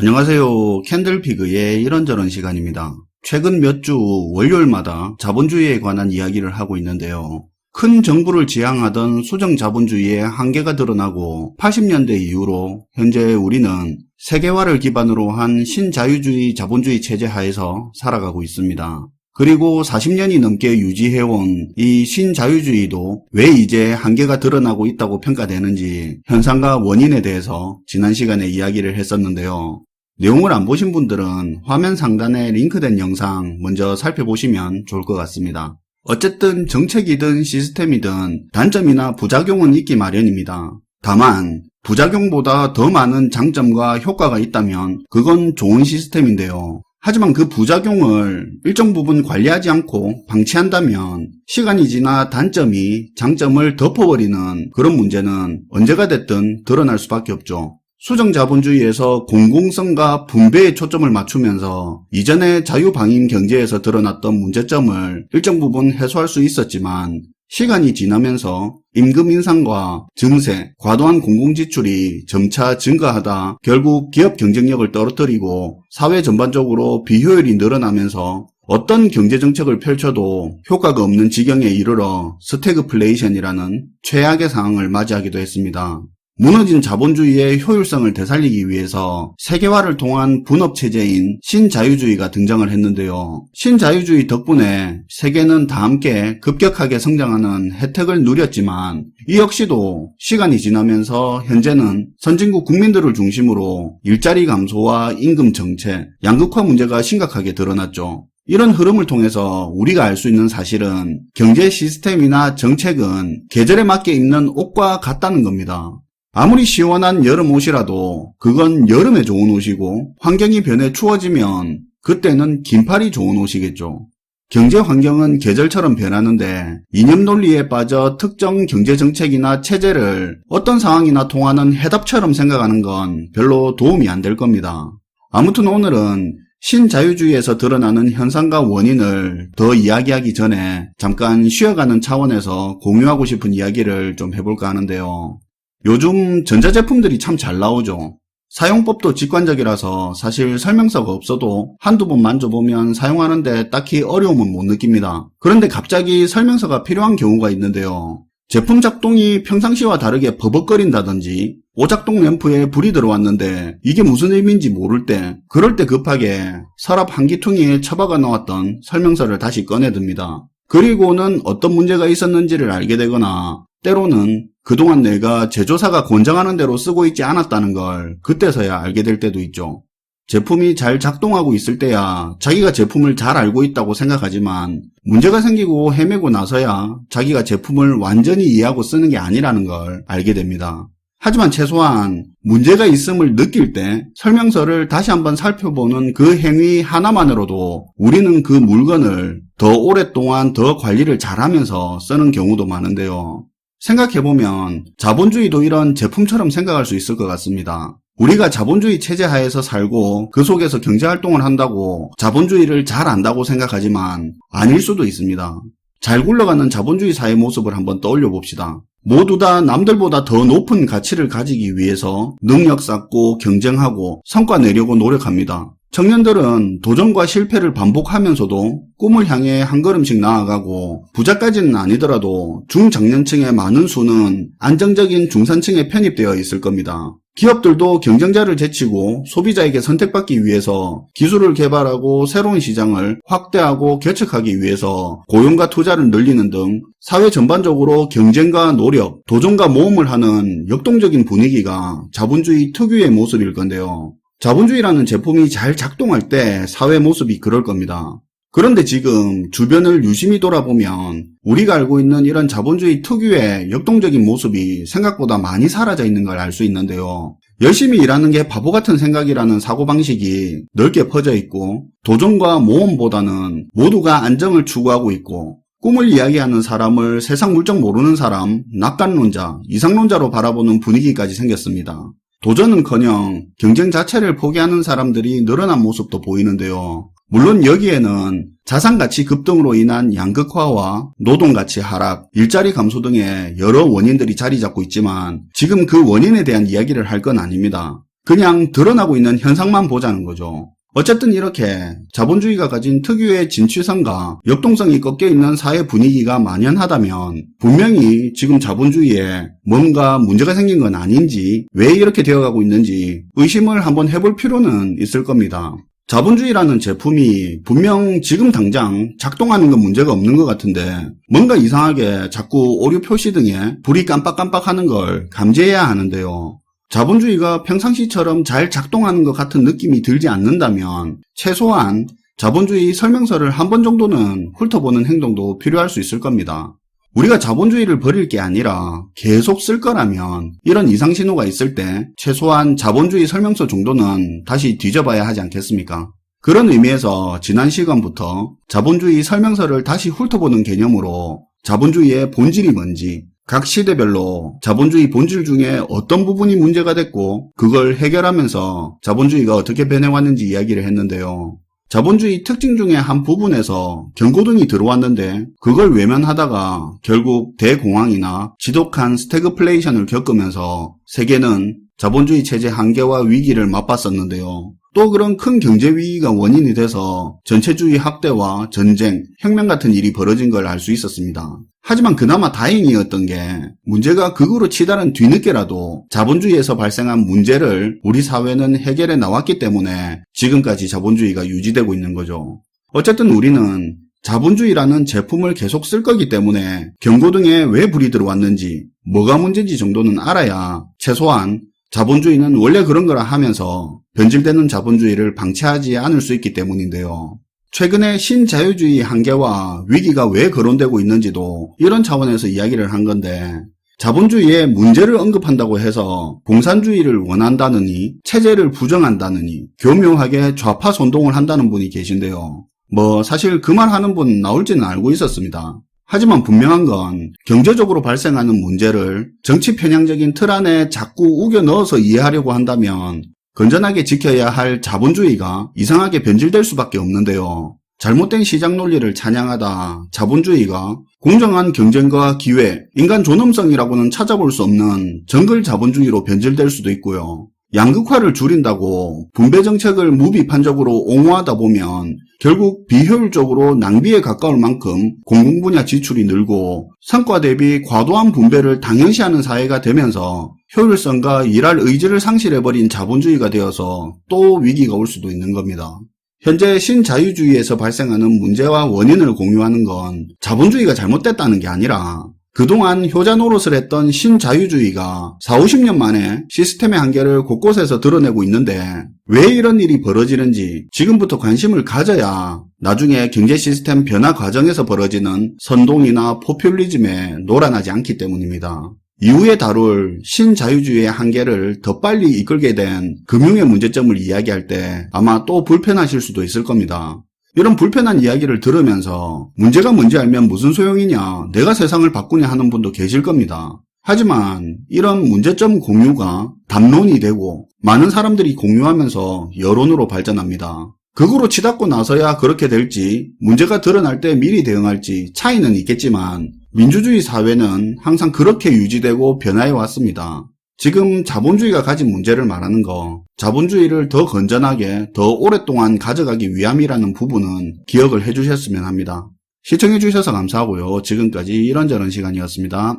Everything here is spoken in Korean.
안녕하세요. 캔들피그의 이런저런 시간입니다. 최근 몇 주 월요일마다 자본주의에 관한 이야기를 하고 있는데요. 큰 정부를 지향하던 수정 자본주의의 한계가 드러나고 80년대 이후로 현재 우리는 세계화를 기반으로 한 신자유주의 자본주의 체제 하에서 살아가고 있습니다. 그리고 40년이 넘게 유지해온 이 신자유주의도 왜 이제 한계가 드러나고 있다고 평가되는지 현상과 원인에 대해서 지난 시간에 이야기를 했었는데요. 내용을 안 보신 분들은 화면 상단에 링크된 영상 먼저 살펴보시면 좋을 것 같습니다. 어쨌든 정책이든 시스템이든 단점이나 부작용은 있기 마련입니다. 다만 부작용보다 더 많은 장점과 효과가 있다면 그건 좋은 시스템인데요. 하지만 그 부작용을 일정 부분 관리하지 않고 방치한다면 시간이 지나 단점이 장점을 덮어버리는 그런 문제는 언제가 됐든 드러날 수밖에 없죠. 수정 자본주의에서 공공성과 분배에 초점을 맞추면서 이전의 자유방임 경제에서 드러났던 문제점을 일정 부분 해소할 수 있었지만 시간이 지나면서 임금 인상과 증세, 과도한 공공지출이 점차 증가하다 결국 기업 경쟁력을 떨어뜨리고 사회 전반적으로 비효율이 늘어나면서 어떤 경제정책을 펼쳐도 효과가 없는 지경에 이르러 스태그플레이션이라는 최악의 상황을 맞이하기도 했습니다. 무너진 자본주의의 효율성을 되살리기 위해서 세계화를 통한 분업체제인 신자유주의가 등장을 했는데요. 신자유주의 덕분에 세계는 다 함께 급격하게 성장하는 혜택을 누렸지만 이 역시도 시간이 지나면서 현재는 선진국 국민들을 중심으로 일자리 감소와 임금 정체, 양극화 문제가 심각하게 드러났죠. 이런 흐름을 통해서 우리가 알 수 있는 사실은 경제 시스템이나 정책은 계절에 맞게 입는 옷과 같다는 겁니다. 아무리 시원한 여름 옷이라도 그건 여름에 좋은 옷이고 환경이 변해 추워지면 그때는 긴팔이 좋은 옷이겠죠. 경제 환경은 계절처럼 변하는데 이념 논리에 빠져 특정 경제 정책이나 체제를 어떤 상황이나 통하는 해답처럼 생각하는 건 별로 도움이 안 될 겁니다. 아무튼 오늘은 신자유주의에서 드러나는 현상과 원인을 더 이야기하기 전에 잠깐 쉬어가는 차원에서 공유하고 싶은 이야기를 좀 해볼까 하는데요. 요즘 전자제품들이 참 잘 나오죠. 사용법도 직관적이라서 사실 설명서가 없어도 한두 번 만져보면 사용하는데 딱히 어려움은 못 느낍니다. 그런데 갑자기 설명서가 필요한 경우가 있는데요. 제품 작동이 평상시와 다르게 버벅거린다든지 오작동 램프에 불이 들어왔는데 이게 무슨 의미인지 모를 때 그럴 때 급하게 서랍 한기퉁이에 처박아 놓았던 설명서를 다시 꺼내듭니다. 그리고는 어떤 문제가 있었는지를 알게 되거나 때로는 그동안 내가 제조사가 권장하는 대로 쓰고 있지 않았다는 걸 그때서야 알게 될 때도 있죠. 제품이 잘 작동하고 있을 때야 자기가 제품을 잘 알고 있다고 생각하지만 문제가 생기고 헤매고 나서야 자기가 제품을 완전히 이해하고 쓰는 게 아니라는 걸 알게 됩니다. 하지만 최소한 문제가 있음을 느낄 때 설명서를 다시 한번 살펴보는 그 행위 하나만으로도 우리는 그 물건을 더 오랫동안 더 관리를 잘하면서 쓰는 경우도 많은데요. 생각해보면 자본주의도 이런 제품처럼 생각할 수 있을 것 같습니다. 우리가 자본주의 체제 하에서 살고 그 속에서 경제활동을 한다고 자본주의를 잘 안다고 생각하지만 아닐 수도 있습니다. 잘 굴러가는 자본주의 사회 모습을 한번 떠올려 봅시다. 모두 다 남들보다 더 높은 가치를 가지기 위해서 능력 쌓고 경쟁하고 성과 내려고 노력합니다. 청년들은 도전과 실패를 반복하면서도 꿈을 향해 한 걸음씩 나아가고 부자까지는 아니더라도 중장년층의 많은 수는 안정적인 중산층에 편입되어 있을 겁니다. 기업들도 경쟁자를 제치고 소비자에게 선택받기 위해서 기술을 개발하고 새로운 시장을 확대하고 개척하기 위해서 고용과 투자를 늘리는 등 사회 전반적으로 경쟁과 노력, 도전과 모험을 하는 역동적인 분위기가 자본주의 특유의 모습일 건데요. 자본주의라는 제품이 잘 작동할 때 사회 모습이 그럴 겁니다. 그런데 지금 주변을 유심히 돌아보면 우리가 알고 있는 이런 자본주의 특유의 역동적인 모습이 생각보다 많이 사라져 있는 걸 알 수 있는데요. 열심히 일하는 게 바보 같은 생각이라는 사고방식이 넓게 퍼져 있고 도전과 모험보다는 모두가 안정을 추구하고 있고 꿈을 이야기하는 사람을 세상 물정 모르는 사람, 낙관론자, 이상론자로 바라보는 분위기까지 생겼습니다. 도전은커녕 경쟁 자체를 포기하는 사람들이 늘어난 모습도 보이는데요. 물론 여기에는 자산가치 급등으로 인한 양극화와 노동가치 하락, 일자리 감소 등의 여러 원인들이 자리 잡고 있지만 지금 그 원인에 대한 이야기를 할 건 아닙니다. 그냥 드러나고 있는 현상만 보자는 거죠. 어쨌든 이렇게 자본주의가 가진 특유의 진취성과 역동성이 꺾여 있는 사회 분위기가 만연하다면 분명히 지금 자본주의에 뭔가 문제가 생긴 건 아닌지 왜 이렇게 되어가고 있는지 의심을 한번 해볼 필요는 있을 겁니다. 자본주의라는 제품이 분명 지금 당장 작동하는 건 문제가 없는 것 같은데 뭔가 이상하게 자꾸 오류 표시 등에 불이 깜빡깜빡 하는 걸 감지해야 하는데요. 자본주의가 평상시처럼 잘 작동하는 것 같은 느낌이 들지 않는다면 최소한 자본주의 설명서를 한 번 정도는 훑어보는 행동도 필요할 수 있을 겁니다. 우리가 자본주의를 버릴 게 아니라 계속 쓸 거라면 이런 이상 신호가 있을 때 최소한 자본주의 설명서 정도는 다시 뒤져봐야 하지 않겠습니까? 그런 의미에서 지난 시간부터 자본주의 설명서를 다시 훑어보는 개념으로 자본주의의 본질이 뭔지 각 시대별로 자본주의 본질 중에 어떤 부분이 문제가 됐고 그걸 해결하면서 자본주의가 어떻게 변해왔는지 이야기를 했는데요. 자본주의 특징 중에 한 부분에서 경고등이 들어왔는데 그걸 외면하다가 결국 대공황이나 지독한 스태그플레이션을 겪으면서 세계는 자본주의 체제 한계와 위기를 맛봤었는데요. 또 그런 큰 경제 위기가 원인이 돼서 전체주의 확대와 전쟁, 혁명 같은 일이 벌어진 걸 알 수 있었습니다. 하지만 그나마 다행이었던 게 문제가 극으로 치달은 뒤늦게라도 자본주의에서 발생한 문제를 우리 사회는 해결해 나왔기 때문에 지금까지 자본주의가 유지되고 있는 거죠. 어쨌든 우리는 자본주의라는 제품을 계속 쓸 거기 때문에 경고등에 왜 불이 들어왔는지 뭐가 문제인지 정도는 알아야 최소한 자본주의는 원래 그런 거라 하면서 변질되는 자본주의를 방치하지 않을 수 있기 때문인데요. 최근에 신자유주의 한계와 위기가 왜 거론되고 있는지도 이런 차원에서 이야기를 한 건데 자본주의의 문제를 언급한다고 해서 공산주의를 원한다느니 체제를 부정한다느니 교묘하게 좌파 선동을 한다는 분이 계신데요. 뭐 사실 그 말 하는 분 나올지는 알고 있었습니다. 하지만 분명한 건 경제적으로 발생하는 문제를 정치 편향적인 틀 안에 자꾸 우겨 넣어서 이해하려고 한다면 건전하게 지켜야 할 자본주의가 이상하게 변질될 수밖에 없는데요. 잘못된 시장 논리를 찬양하다 자본주의가 공정한 경쟁과 기회, 인간 존엄성이라고는 찾아볼 수 없는 정글 자본주의로 변질될 수도 있고요. 양극화를 줄인다고 분배 정책을 무비판적으로 옹호하다 보면 결국 비효율적으로 낭비에 가까울 만큼 공공 분야 지출이 늘고 성과 대비 과도한 분배를 당연시하는 사회가 되면서 효율성과 일할 의지를 상실해버린 자본주의가 되어서 또 위기가 올 수도 있는 겁니다. 현재 신자유주의에서 발생하는 문제와 원인을 공유하는 건 자본주의가 잘못됐다는 게 아니라 그동안 효자 노릇을 했던 신자유주의가 4, 50년 만에 시스템의 한계를 곳곳에서 드러내고 있는데 왜 이런 일이 벌어지는지 지금부터 관심을 가져야 나중에 경제 시스템 변화 과정에서 벌어지는 선동이나 포퓰리즘에 놀아나지 않기 때문입니다. 이후에 다룰 신자유주의의 한계를 더 빨리 이끌게 된 금융의 문제점을 이야기할 때 아마 또 불편하실 수도 있을 겁니다. 이런 불편한 이야기를 들으면서 문제가 뭔지 알면 무슨 소용이냐, 내가 세상을 바꾸냐 하는 분도 계실 겁니다. 하지만 이런 문제점 공유가 담론이 되고 많은 사람들이 공유하면서 여론으로 발전합니다. 극으로 치닫고 나서야 그렇게 될지 문제가 드러날 때 미리 대응할지 차이는 있겠지만 민주주의 사회는 항상 그렇게 유지되고 변화해 왔습니다. 지금 자본주의가 가진 문제를 말하는 거, 자본주의를 더 건전하게, 더 오랫동안 가져가기 위함이라는 부분은 기억을 해주셨으면 합니다. 시청해주셔서 감사하고요. 지금까지 이런저런 시간이었습니다.